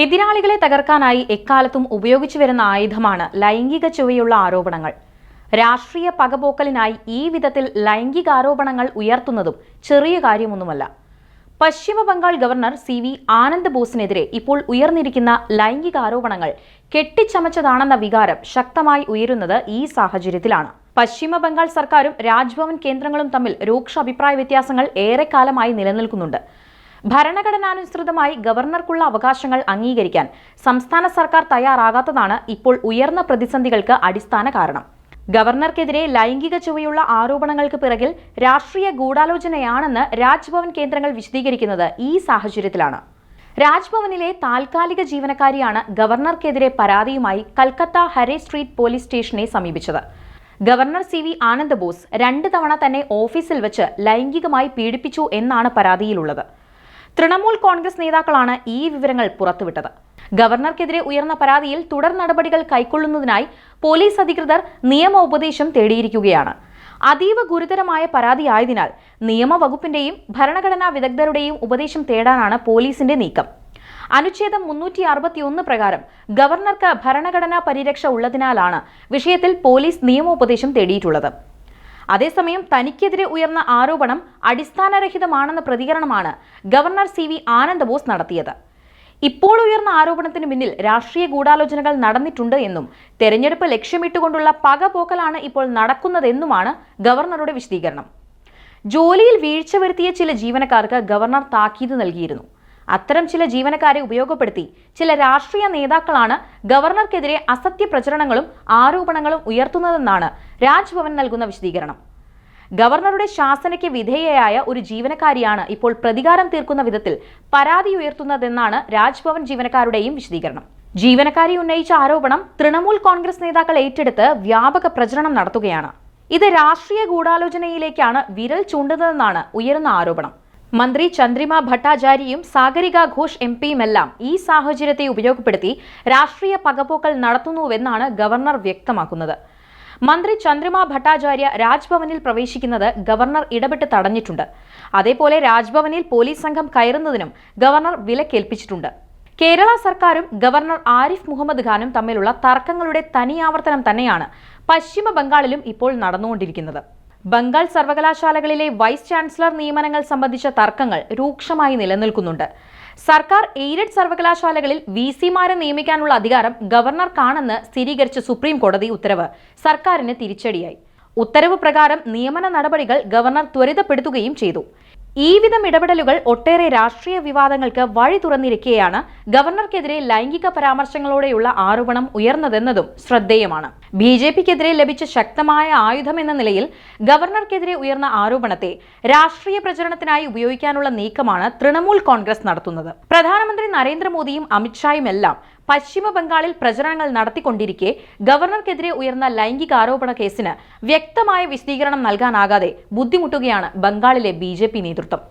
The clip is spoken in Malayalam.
എതിരാളികളെ തകർക്കാനായി എക്കാലത്തും ഉപയോഗിച്ചു വരുന്ന ആയുധമാണ് ലൈംഗിക ചുവയുള്ള ആരോപണങ്ങൾ. രാഷ്ട്രീയ പകപോക്കലിനായി ഈ വിധത്തിൽ ലൈംഗിക ആരോപണങ്ങൾ ഉയർത്തുന്നതും ചെറിയ കാര്യമൊന്നുമല്ല. പശ്ചിമ Bengal governor C V Anand ബോസിനെതിരെ ഇപ്പോൾ ഉയർന്നിരിക്കുന്ന ലൈംഗിക ആരോപണങ്ങൾ കെട്ടിച്ചമച്ചതാണെന്ന വികാരം ശക്തമായി ഉയരുന്നത് ഈ സാഹചര്യത്തിലാണ്. പശ്ചിമ ബംഗാൾ സർക്കാരും രാജ്ഭവൻ കേന്ദ്രങ്ങളും തമ്മിൽ രൂക്ഷ അഭിപ്രായ വ്യത്യാസങ്ങൾ ഏറെക്കാലമായി നിലനിൽക്കുന്നുണ്ട്. ഭരണഘടനാനുസൃതമായി ഗവർണർക്കുള്ള അവകാശങ്ങൾ അംഗീകരിക്കാൻ സംസ്ഥാന സർക്കാർ തയ്യാറാകാത്തതാണ് ഇപ്പോൾ ഉയർന്ന പ്രതിസന്ധികൾക്ക് അടിസ്ഥാന കാരണം. ഗവർണർക്കെതിരെ ലൈംഗിക ചുവയുള്ള ആരോപണങ്ങൾക്ക് പിറകിൽ രാഷ്ട്രീയ ഗൂഢാലോചനയാണെന്ന് രാജ്ഭവൻ കേന്ദ്രങ്ങൾ വിശദീകരിക്കുന്നത് ഈ സാഹചര്യത്തിലാണ്. രാജ്ഭവനിലെ താൽക്കാലിക ജീവനക്കാരിയാണ് ഗവർണർക്കെതിരെ പരാതിയുമായി കൽക്കത്ത ഹരെ സ്ട്രീറ്റ് പോലീസ് സ്റ്റേഷനെ സമീപിച്ചത്. Governor C V Anand Bose രണ്ട് തവണ തന്നെ ഓഫീസിൽ വെച്ച് ലൈംഗികമായി പീഡിപ്പിച്ചു എന്നാണ് പരാതിയിലുള്ളത്. തൃണമൂൽ കോൺഗ്രസ് നേതാക്കളാണ് ഈ വിവരങ്ങൾ പുറത്തുവിട്ടത്. ഗവർണർക്കെതിരെ ഉയർന്ന പരാതിയിൽ തുടർ നടപടികൾ കൈക്കൊള്ളുന്നതിനായി പോലീസ് അധികൃതർ നിയമോപദേശം തേടിയിരിക്കുകയാണ്. അതീവ ഗുരുതരമായ പരാതിയായതിനാൽ നിയമവകുപ്പിന്റെയും ഭരണഘടനാ വിദഗ്ധരുടെയും ഉപദേശം തേടാനാണ് പോലീസിന്റെ നീക്കം. അനുച്ഛേദം മുന്നൂറ്റി അറുപത്തിയൊന്ന് പ്രകാരം ഗവർണർക്ക് ഭരണഘടനാ പരിരക്ഷ ഉള്ളതിനാലാണ് വിഷയത്തിൽ പോലീസ് നിയമോപദേശം തേടിയിട്ടുള്ളത്. അതേസമയം തനിക്കെതിരെ ഉയർന്ന ആരോപണം അടിസ്ഥാനരഹിതമാണെന്ന പ്രതികരണമാണ് governor C V Anand Bose നടത്തിയത്. ഇപ്പോൾ ഉയർന്ന ആരോപണത്തിന് പിന്നിൽ രാഷ്ട്രീയ ഗൂഢാലോചനകൾ നടന്നിട്ടുണ്ട് എന്നും തെരഞ്ഞെടുപ്പ് ലക്ഷ്യമിട്ടുകൊണ്ടുള്ള പകപോക്കലാണ് ഇപ്പോൾ നടക്കുന്നതെന്നുമാണ് ഗവർണറുടെ വിശദീകരണം. ജോലിയിൽ വീഴ്ച വരുത്തിയ ചില ജീവനക്കാർക്ക് ഗവർണർ താക്കീത് നൽകിയിരുന്നു. അത്തരം ചില ജീവനക്കാരെ ഉപയോഗപ്പെടുത്തി ചില രാഷ്ട്രീയ നേതാക്കളാണ് ഗവർണർക്കെതിരെ അസത്യ പ്രചരണങ്ങളും ആരോപണങ്ങളും ഉയർത്തുന്നതെന്നാണ് രാജ്ഭവൻ നൽകുന്ന വിശദീകരണം. ഗവർണറുടെ ശാസനയ്ക്ക് വിധേയയായ ഒരു ജീവനക്കാരിയാണ് ഇപ്പോൾ പ്രതികാരം തീർക്കുന്ന വിധത്തിൽ പരാതി ഉയർത്തുന്നതെന്നാണ് രാജ്ഭവൻ ജീവനക്കാരുടെയും വിശദീകരണം. ജീവനക്കാരി ഉന്നയിച്ച ആരോപണം തൃണമൂൽ കോൺഗ്രസ് നേതാക്കൾ ഏറ്റെടുത്ത് വ്യാപക പ്രചരണം നടത്തുകയാണ്. ഇത് രാഷ്ട്രീയ ഗൂഢാലോചനയിലേക്കാണ് വിരൽ ചൂണ്ടുന്നതെന്നാണ് ഉയരുന്ന ആരോപണം. മന്ത്രി ചന്ദ്രിമ ഭട്ടാചാര്യയും സാഗരിക ഘോഷ് എം പിയുമെല്ലാം ഈ സാഹചര്യത്തെ ഉപയോഗപ്പെടുത്തി രാഷ്ട്രീയ പകപോക്കൽ നടത്തുന്നുവെന്നാണ് ഗവർണർ വ്യക്തമാക്കുന്നത്. മന്ത്രി ചന്ദ്രമ ഭട്ടാചാര്യ രാജ്ഭവനിൽ പ്രവേശിക്കുന്നത് ഗവർണർ ഇടപെട്ട് തടഞ്ഞിട്ടുണ്ട്. അതേപോലെ രാജ്ഭവനിൽ പോലീസ് സംഘം കയറുന്നതിനും ഗവർണർ വിലക്കേൽപ്പിച്ചിട്ടുണ്ട്. കേരള സർക്കാരും ഗവർണർ ആരിഫ് മുഹമ്മദ് ഖാനും തമ്മിലുള്ള തർക്കങ്ങളുടെ തനിയാവർത്തനം തന്നെയാണ് പശ്ചിമ ബംഗാളിലും ഇപ്പോൾ നടന്നുകൊണ്ടിരിക്കുന്നത്. ബംഗാൾ സർവകലാശാലകളിലെ വൈസ് ചാൻസലർ നിയമനങ്ങൾ സംബന്ധിച്ച തർക്കങ്ങൾ രൂക്ഷമായി നിലനിൽക്കുന്നുണ്ട്. സർക്കാർ എയ്ഡഡ് സർവകലാശാലകളിൽ വി സിമാരെ നിയമിക്കാനുള്ള അധികാരം ഗവർണർക്കാണെന്ന് സ്ഥിരീകരിച്ച സുപ്രീം കോടതി ഉത്തരവ് സർക്കാരിന് തിരിച്ചടിയായി. ഉത്തരവ് പ്രകാരം നിയമന നടപടികൾ ഗവർണർ ത്വരിതപ്പെടുത്തുകയും ചെയ്തു. ഈ വിധം ഇടപെടലുകൾ ഒട്ടേറെ രാഷ്ട്രീയ വിവാദങ്ങൾക്ക് വഴി തുറന്നിരിക്കെയാണ് ഗവർണർക്കെതിരെ ലൈംഗിക പരാമർശങ്ങളോടെയുള്ള ആരോപണം ഉയർന്നതെന്നതും ശ്രദ്ധേയമാണ്. ബി ജെ പിക്കെതിരെ ലഭിച്ച ശക്തമായ ആയുധമെന്ന നിലയിൽ ഗവർണർക്കെതിരെ ഉയർന്ന ആരോപണത്തെ രാഷ്ട്രീയ പ്രചരണത്തിനായി ഉപയോഗിക്കാനുള്ള നീക്കമാണ് തൃണമൂൽ കോൺഗ്രസ് നടത്തുന്നത്. പ്രധാനമന്ത്രി നരേന്ദ്രമോദിയും അമിത്ഷായും എല്ലാം പശ്ചിമ ബംഗാളിൽ പ്രചരണങ്ങൾ നടത്തിക്കൊണ്ടിരിക്കെ ഗവർണർക്കെതിരെ ഉയർന്ന ലൈംഗിക ആരോപണ കേസിന് വ്യക്തമായ വിശദീകരണം നൽകാനാകാതെ ബുദ്ധിമുട്ടുകയാണ് ബംഗാളിലെ ബി നേതൃത്വം.